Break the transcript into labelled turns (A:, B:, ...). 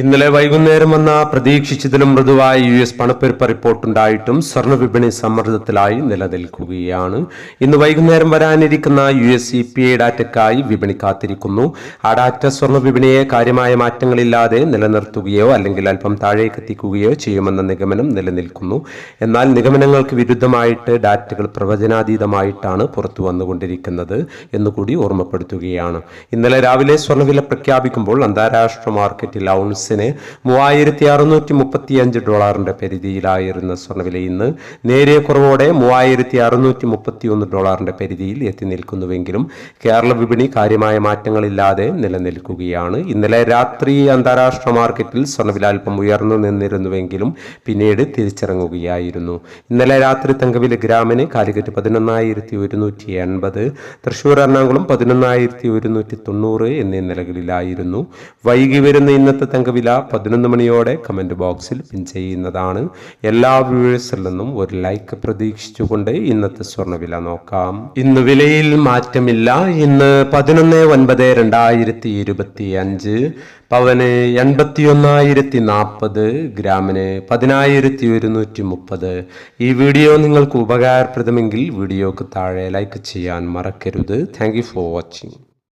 A: ഇന്നലെ വൈകുന്നേരം വന്ന പ്രതീക്ഷിച്ചതിലും മൃദുവായ യു എസ് പണപ്പെരുപ്പ റിപ്പോർട്ടുണ്ടായിട്ടും സ്വർണ വിപണി സമ്മർദ്ദത്തിലായി നിലനിൽക്കുകയാണ്. ഇന്ന് വൈകുന്നേരം വരാനിരിക്കുന്ന U S C P I ഡാറ്റയ്ക്കായി വിപണി കാത്തിരിക്കുന്നു. ആ ഡാറ്റ സ്വർണ വിപണിയെ കാര്യമായ മാറ്റങ്ങളില്ലാതെ നിലനിർത്തുകയോ അല്ലെങ്കിൽ അല്പം താഴേക്ക് എത്തിക്കുകയോ ചെയ്യുമെന്ന നിഗമനം നിലനിൽക്കുന്നു. എന്നാൽ നിഗമനങ്ങൾക്ക് വിരുദ്ധമായിട്ട് ഡാറ്റകൾ പ്രവചനാതീതമായിട്ടാണ് പുറത്തു വന്നുകൊണ്ടിരിക്കുന്നത് എന്നുകൂടി ഓർമ്മപ്പെടുത്തുകയാണ്. ഇന്നലെ രാവിലെ സ്വർണവില പ്രഖ്യാപിക്കുമ്പോൾ അന്താരാഷ്ട്ര മാർക്കറ്റിൽ ഔൺസിന് മൂവായിരത്തി അറുന്നൂറ്റി മുപ്പത്തി അഞ്ച് ഡോളറിന്റെ പരിധിയിലായിരുന്ന സ്വർണവില ഇന്ന് നേരിയ കുറവോടെ മൂവായിരത്തി അറുന്നൂറ്റി മുപ്പത്തി ഒന്ന് ഡോളറിന്റെ പരിധിയിൽ എത്തി നിൽക്കുന്നുവെങ്കിലും കേരള വിപണി കാര്യമായ മാറ്റങ്ങളില്ലാതെ നിലനിൽക്കുകയാണ്. ഇന്നലെ രാത്രി അന്താരാഷ്ട്ര മാർക്കറ്റിൽ സ്വർണവില അല്പം ഉയർന്നു നിന്നിരുന്നുവെങ്കിലും പിന്നീട് തിരിച്ചിറങ്ങുകയായിരുന്നു. ഇന്നലെ രാത്രി തങ്കവില ഗ്രാമിന് കാലിക്കറ്റ് പതിനൊന്നായിരത്തി ഒരുന്നൂറ്റി എൺപത് തൃശ്ശൂർ എറണാകുളം പതിനൊന്നായിരത്തി ഒരുന്നൂറ്റി തൊണ്ണൂറ് എന്നീ നിലകളിലായിരുന്നു. വൈകി വരുന്ന ഇന്നത്തെ തങ്കവില പതിനൊന്ന് മണിയോടെ കമന്റ് ബോക്സിൽ പിൻ ചെയ്യുന്നതാണ്. എല്ലാ വ്യൂവേഴ്സിൽ നിന്നും ഒരു ലൈക്ക് പ്രതീക്ഷിച്ചുകൊണ്ട് ഇന്നത്തെ സ്വർണവില നോക്കാം. ഇന്ന് വിലയിൽ മാറ്റമില്ല. ഇന്ന് പതിനൊന്ന് ഒൻപത് രണ്ടായിരത്തി ഇരുപത്തി അഞ്ച് പവന് എൺപത്തിയൊന്നായിരത്തി നാൽപ്പത് ഗ്രാമിന് പതിനായിരത്തി ഒരുന്നൂറ്റി മുപ്പത് ഈ വീഡിയോ നിങ്ങൾക്ക് ഉപകാരപ്രദമെങ്കിൽ വീഡിയോക്ക് താഴെ ലൈക്ക് ചെയ്യാൻ മറക്കരുത്. Thank for watching